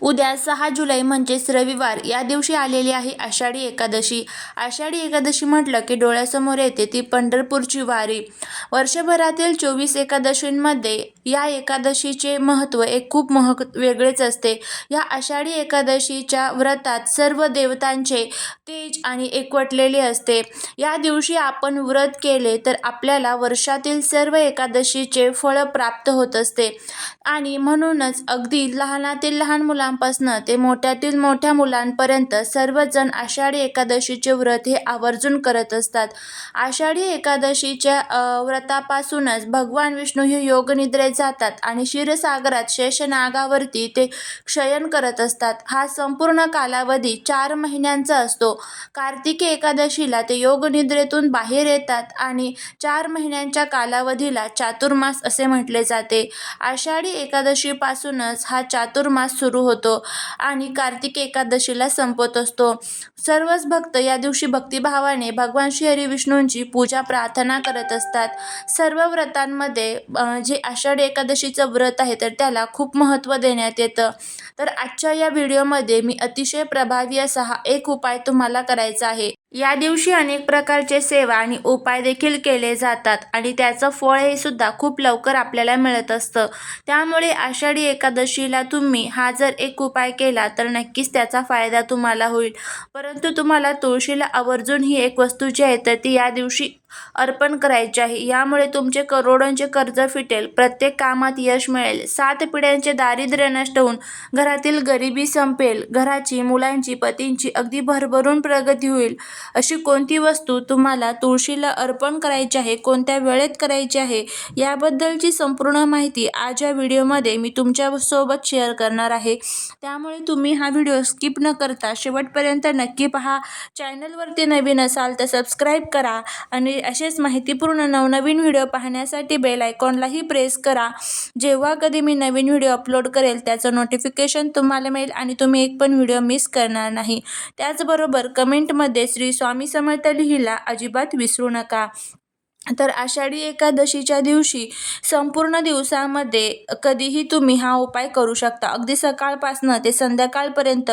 उद्या सहा जुलै म्हणजेच रविवार. या दिवशी आलेली आहे आषाढी एकादशी. आषाढी एकादशी म्हटलं की डोळ्यासमोर येते ती पंढरपूरची वारी. वर्षभरातील चोवीस एकादशींमध्ये या एकादशीचे महत्त्व एक खूप महक वेगळेच असते. या आषाढी एकादशीच्या व्रतात सर्व देवतांचे तेज आणि एकवटलेले असते. या दिवशी आपण व्रत केले तर आपल्याला वर्षातील सर्व एकादशीचे फळ प्राप्त होत असते. आणि म्हणूनच अगदी लहानातील लहान मुलांपासून ते मोठ्यातील मोठ्या मुलांपर्यंत सर्वजण आषाढी एकादशीचे व्रत हे आवर्जून करत असतात. आषाढी एकादशीच्या व्रतापासूनच भगवान विष्णू हे योगनिद्रेत जातात आणि क्षीरसागरात शेषनागावरती ते क्षयन करत असतात. हा संपूर्ण कालावधी चार महिन्यांचा असतो. कार्तिकी एकादशीला ते योगनिद्रेतून बाहेर येतात आणि चार महिन्यांच्या कालावधीला चातुर्मास असे म्हटले जाते. आषाढी एकादशीपासूनच हा चातुर्मास सुरू होतो आणि कार्तिकी एकादशीला संपत असतो. सर्वच भक्त या दिवशी भक्तिभावाने भगवान श्री हरी विष्णूंची पूजा प्रार्थना करत असतात. सर्व व्रतांमध्ये जे आषाढी एकादशीचं व्रत आहे तर त्याला खूप महत्त्व देण्यात येतं. तर आजच्या या व्हिडिओमध्ये मी अतिशय प्रभावी असा हा एक उपाय तुम्हाला करायचा आहे. या दिवशी अनेक प्रकारचे सेवा आणि उपाय देखील केले जातात आणि त्याचं फळ हे सुद्धा खूप लवकर आपल्याला मिळत असतं. त्यामुळे आषाढी एकादशीला तुम्ही हा जर एक उपाय केला तर नक्कीच त्याचा फायदा तुम्हाला होईल. परंतु तुम्हाला तुळशीला आवर्जून ही एक वस्तू जी आहे तर ती या दिवशी अर्पण करायची आहे. यामुळे तुमचे करोडोंचे कर्ज फिटेल प्रत्येक कामात यश मिळेल. सात पिढ्यांचे दारिद्र्य नष्ट होऊन घरातील गरिबी संपेल. घराची मुलांची पतींची अगदी भरभरून प्रगती होईल. अशी कोणती वस्तू तुम्हाला तुळशीला अर्पण करायची आहे कोणत्या वेळेत करायची आहे याबद्दलची संपूर्ण माहिती आज या व्हिडिओमध्ये मी तुमच्यासोबत शेअर करणार आहे. त्यामुळे तुम्ही हा व्हिडिओ स्किप न करता शेवटपर्यंत नक्की पहा. चॅनलवरती नवीन असाल तर सबस्क्राईब करा आणि असेच माहितीपूर्ण नवनवीन व्हिडिओ पाहण्यासाठी बेल आयकॉनलाही प्रेस करा. जेव्हा कधी मी नवीन व्हिडिओ अपलोड करेल त्याचं नोटिफिकेशन तुम्हाला मिळेल आणि तुम्ही एक पण व्हिडिओ मिस करणार नाही. त्याचबरोबर कमेंटमध्ये श्री स्वामी समर्थ लिहिला अजिबात विसरू नका. तर आषाढी एकादशीच्या दिवशी संपूर्ण दिवसामध्ये कधीही तुम्ही हा उपाय करू शकता. अगदी सकाळपासनं ते संध्याकाळपर्यंत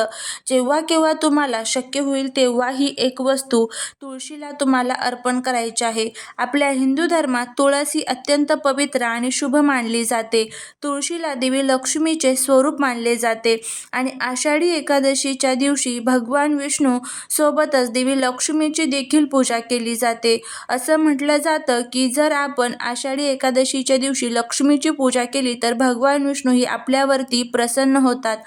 जेव्हा केव्हा तुम्हाला शक्य होईल तेव्हा ही एक वस्तू तुळशीला तुम्हाला अर्पण करायची आहे. आपल्या हिंदू धर्मात तुळस ही अत्यंत पवित्र आणि शुभ मानली जाते. तुळशीला देवी लक्ष्मीचे स्वरूप मानले जाते आणि आषाढी एकादशीच्या दिवशी भगवान विष्णू सोबतच देवी लक्ष्मीची देखील पूजा केली जाते. असं म्हटलं जातं की जर आपण आषाढी एकादशीच्या दिवशी लक्ष्मीची पूजा केली तर भगवान विष्णू ही आपल्यावरती प्रसन्न होतात.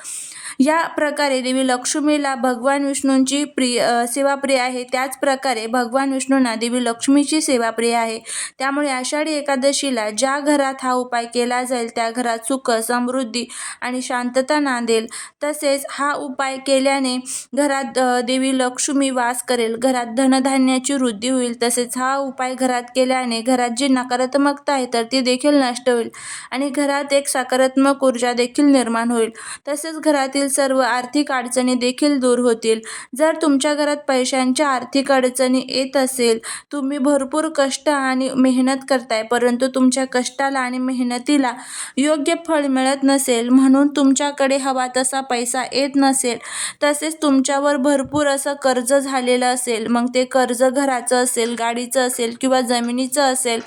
या प्रकारे देवी लक्ष्मीला भगवान विष्णूंची प्रिय सेवाप्रिय सेवा प्रिय आहे. त्याच प्रकारे भगवान विष्णूंना देवी लक्ष्मीची सेवा प्रिय आहे. त्यामुळे आषाढी एकादशीला ज्या घरात हा उपाय केला जाईल त्या घरात सुख समृद्धी आणि शांतता नांदेल. तसेच हा उपाय केल्याने घरात देवी लक्ष्मी वास करेल. घरात धनधान्याची वृद्धी होईल. तसेच हा उपाय घरात केल्याने घरात जी नकारात्मकता आहे तर ती देखील नष्ट होईल आणि घरात एक सकारात्मक ऊर्जा देखील निर्माण होईल. तसेच घरातील सर्व आर्थिक अडचणी देखील दूर होतील. जर तुमच्या घरात पैशांच्या आर्थिक अडचणी येत असेल तुम्ही भरपूर कष्ट आणि मेहनत करताय परंतु तुमच्या कष्टाला आणि मेहनतीला योग्य फळ मिळत नसेल म्हणून तुमच्याकडे हवा तसा पैसा येत नसेल तसेच तुमच्यावर भरपूर असं कर्ज झालेलं असेल मग ते कर्ज घराचं असेल गाडीचं असेल किंवा जमिनीचं असेल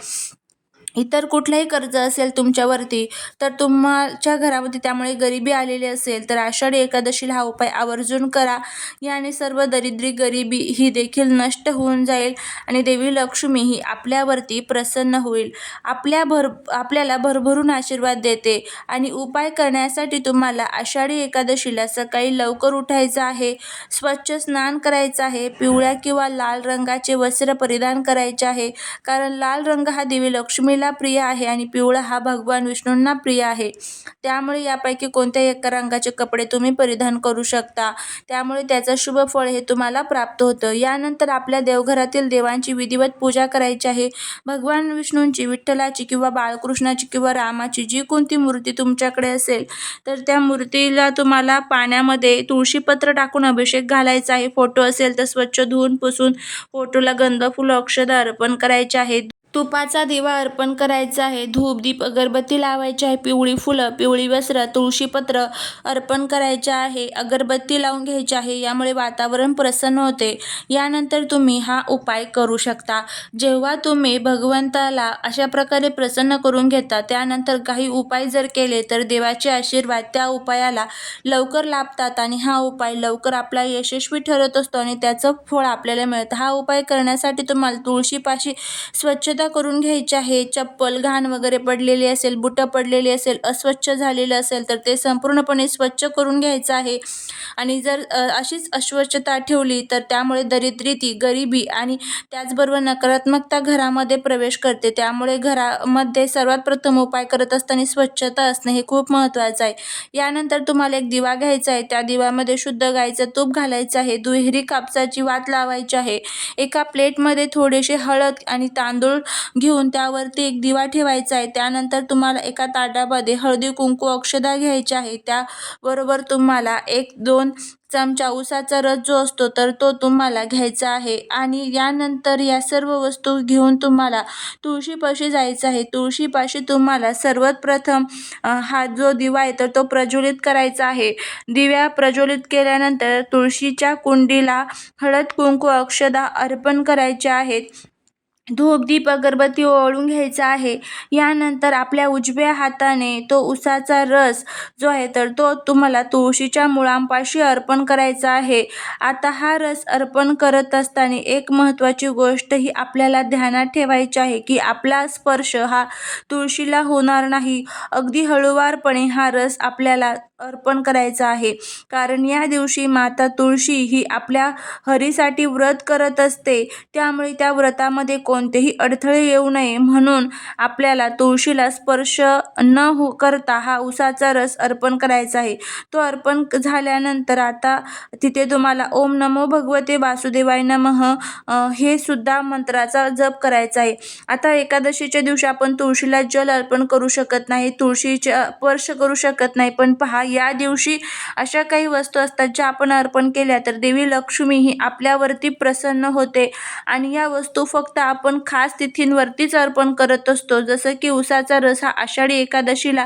इतर कुठलंही कर्ज असेल तुमच्यावरती तर तुमच्या घरामध्ये त्यामुळे गरिबी आलेली असेल तर आषाढी एकादशीला हा उपाय आवर्जून करा. याने सर्व दरिद्री गरिबी ही देखील नष्ट होऊन जाईल आणि देवी लक्ष्मी ही आपल्यावरती प्रसन्न होईल. आपल्या भर आपल्याला भरभरून आशीर्वाद देते आणि उपाय करण्यासाठी तुम्हाला आषाढी एकादशीला सकाळी लवकर उठायचं आहे. स्वच्छ स्नान करायचं आहे. पिवळ्या किंवा लाल रंगाचे वस्त्र परिधान करायचे आहे. कारण लाल रंग हा देवी लक्ष्मी लक्ष्मीला प्रिय आहे आणि पिवळा हा भगवान विष्णूंना प्रिय आहे. त्यामुळे यापैकी कोणत्याही एका रंगाचे कपडे तुम्ही परिधान करू शकता? त्यामुळे त्याचं शुभ फळ हे तुम्हाला प्राप्त होतं. यानंतर आपल्या देवघरातील देवांची विधिवत पूजा करायची आहे. भगवान विष्णूंची विठ्ठलाची किंवा बाळकृष्णाची किंवा रामाची जी कोणती मूर्ती तुमच्याकडे असेल तर त्या मूर्तीला तुम्हाला पाण्यामध्ये तुळशीपत्र टाकून अभिषेक घालायचा आहे. फोटो असेल तर स्वच्छ धुवून पुसून फोटोला गंध फुलं अक्षदा अर्पण करायचे आहेत तुपाचा दिवा अर्पण करायचा आहे. धूप दीप अगरबत्ती लावायची आहे. पिवळी फुलं पिवळी वस्त्र तुळशीपत्र अर्पण करायचे आहे. अगरबत्ती लावून घ्यायची आहे. यामुळे वातावरण प्रसन्न होते. यानंतर तुम्ही हा उपाय करू शकता. जेव्हा तुम्ही भगवंताला अशा प्रकारे प्रसन्न करून घेता त्यानंतर काही उपाय जर केले तर देवाचे आशीर्वाद त्या उपायाला लवकर लाभतात आणि हा उपाय लवकर आपला यशस्वी ठरत असतो आणि त्याचं फळ आपल्याला मिळतं. हा उपाय करण्यासाठी तुम्हाला तुळशीपाशी स्वच्छता करून घ्यायची आहे. चप्पल घाण वगैरे पडलेली असेल बुटं पडलेली असेल अस्वच्छ झालेलं असेल तर ते संपूर्णपणे स्वच्छ करून घ्यायचं आहे. आणि जर अशीच अस्वच्छता ठेवली तर त्यामुळे दरिद्रीती गरिबी आणि त्याचबरोबर नकारात्मकता घरामध्ये प्रवेश करते. त्यामुळे घरामध्ये सर्वात प्रथम उपाय करत असताना स्वच्छता असणे हे खूप महत्त्वाचं आहे. यानंतर तुम्हाला एक दिवा घ्यायचा आहे. त्या दिव्यामध्ये शुद्ध गाईचं तूप घालायचं आहे. दुहेरी कापसाची वात लावायची आहे. एका प्लेटमध्ये थोडेसे हळद आणि तांदूळ घेऊन त्यावरती एक दिवा ठेवायचा आहे. त्यानंतर तुम्हाला एका ताटामध्ये हळदी कुंकू अक्षदा घ्यायची आहे त्याबरोबर तुम्हाला एक दोन चमचा उसाचा रस जो असतो तर तो तुम्हाला घ्यायचा आहे. आणि यानंतर या सर्व वस्तू घेऊन तुम्हाला तुळशीपाशी जायचं आहे. तुळशीपाशी तुम्हाला सर्वात प्रथम हा जो दिवा आहे तर तो प्रज्वलित करायचा आहे. दिव्या प्रज्वलित केल्यानंतर तुळशीच्या कुंडीला हळद कुंकू अक्षदा अर्पण करायचे आहेत. धूप दीप अगरबत्ती ओवाळून घ्यायचा आहे. यानंतर आपल्या उजव्या हाताने तो उसाचा रस जो आहे तर तो तुम्हाला तुळशीच्या मुळांपाशी अर्पण करायचा आहे. आता हा रस अर्पण करत असताना एक महत्त्वाची गोष्ट ही आपल्याला ध्यानात ठेवायची आहे की आपला स्पर्श हा तुळशीला होणार नाही. अगदी हळूवारपणे हा रस आपल्याला अर्पण करायचा आहे. कारण या दिवशी माता तुळशी ही आपल्या हरीसाठी व्रत करत असते. त्यामुळे त्या व्रतामध्ये कोण कोणतेही अडथळे येऊ नये म्हणून आपल्याला तुळशीला स्पर्श न हो करता हा उसाचा रस अर्पण करायचा आहे. तो अर्पण झाल्यानंतर आता तिथे तुम्हाला ओम नमो भगवते वासुदेवाय नमः हे सुद्धा मंत्राचा जप करायचा आहे. आता एकादशीच्या दिवशी आपण तुळशीला जल अर्पण करू शकत नाही तुळशीचे स्पर्श करू शकत नाही. पण पहा या दिवशी अशा काही वस्तू असतात ज्या आपण अर्पण केल्या तर देवी लक्ष्मी ही आपल्यावरती प्रसन्न होते. आणि या वस्तू फक्त आपण खास तिथींवरतीच अर्पण करत असतो. जसं की उसाचा रस हा आषाढी एकादशीला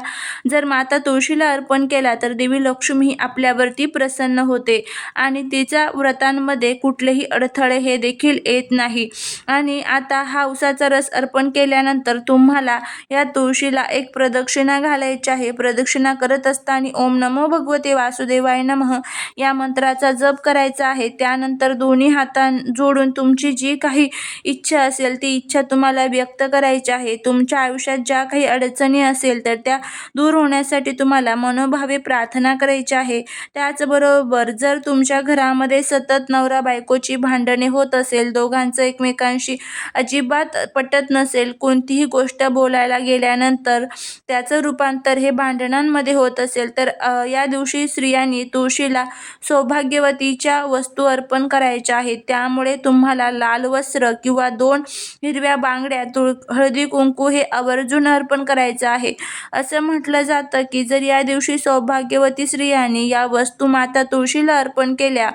जर माता तुळशीला अर्पण केला तर देवी लक्ष्मी ही आपल्यावरती प्रसन्न होते आणि तिच्या व्रतांमध्ये कुठलेही अडथळे हे देखील येत नाही. आणि आता हा उसाचा रस अर्पण केल्यानंतर तुम्हाला या तुळशीला एक प्रदक्षिणा घालायची आहे. प्रदक्षिणा करत असताना ओम नमो भगवते वासुदेवाय नमः. या मंत्राचा जप करायचा आहे. त्यानंतर दोन्ही हातां जोडून तुमची जी काही इच्छा असेल ती इच्छा तुम्हाला व्यक्त करायची आहे. तुमच्या आयुष्यात ज्या काही अडचणी असेल तर त्या दूर होण्यासाठी तुम्हाला मनोभावे प्रार्थना करायची आहे. त्याचबरोबर जर तुमच्या घरामध्ये सतत नवरा बायकोची भांडणे होत असेल दोघांचं एकमेकांशी अजिबात पटत नसेल कोणतीही गोष्ट बोलायला गेल्यानंतर त्याचं रूपांतर हे भांडणांमध्ये होत असेल तर या दिवशी स्त्रियांनी तुळशीला सौभाग्यवतीच्या वस्तू अर्पण करायच्या आहेत. त्यामुळे तुम्हाला लाल वस्त्र किंवा दोन हिरव्या बांगड्या तुळ हळदी कुंकू हे आवर्जून अर्पण करायचं आहे. असं म्हटलं जातं की जर या दिवशी सौभाग्यवती स्त्रियांनी या वस्तू माता तुळशीला अर्पण केल्या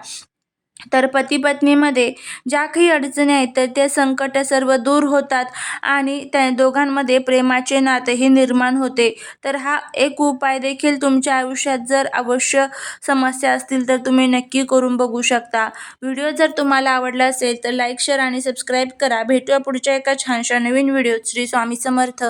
तर पती पत्नीमध्ये ज्या काही अडचणी आहेत तर ते संकट सर्व दूर होतात आणि त्या दोघांमध्ये प्रेमाचे नातेही निर्माण होते. तर हा एक उपाय देखील तुमच्या आयुष्यात जर अवश्य समस्या असतील तर तुम्ही नक्की करून बघू शकता. व्हिडिओ जर तुम्हाला आवडला असेल तर लाईक शेअर आणि सबस्क्राईब करा. भेटूया पुढच्या एका छानशा नवीन व्हिडिओत. श्री स्वामी समर्थ.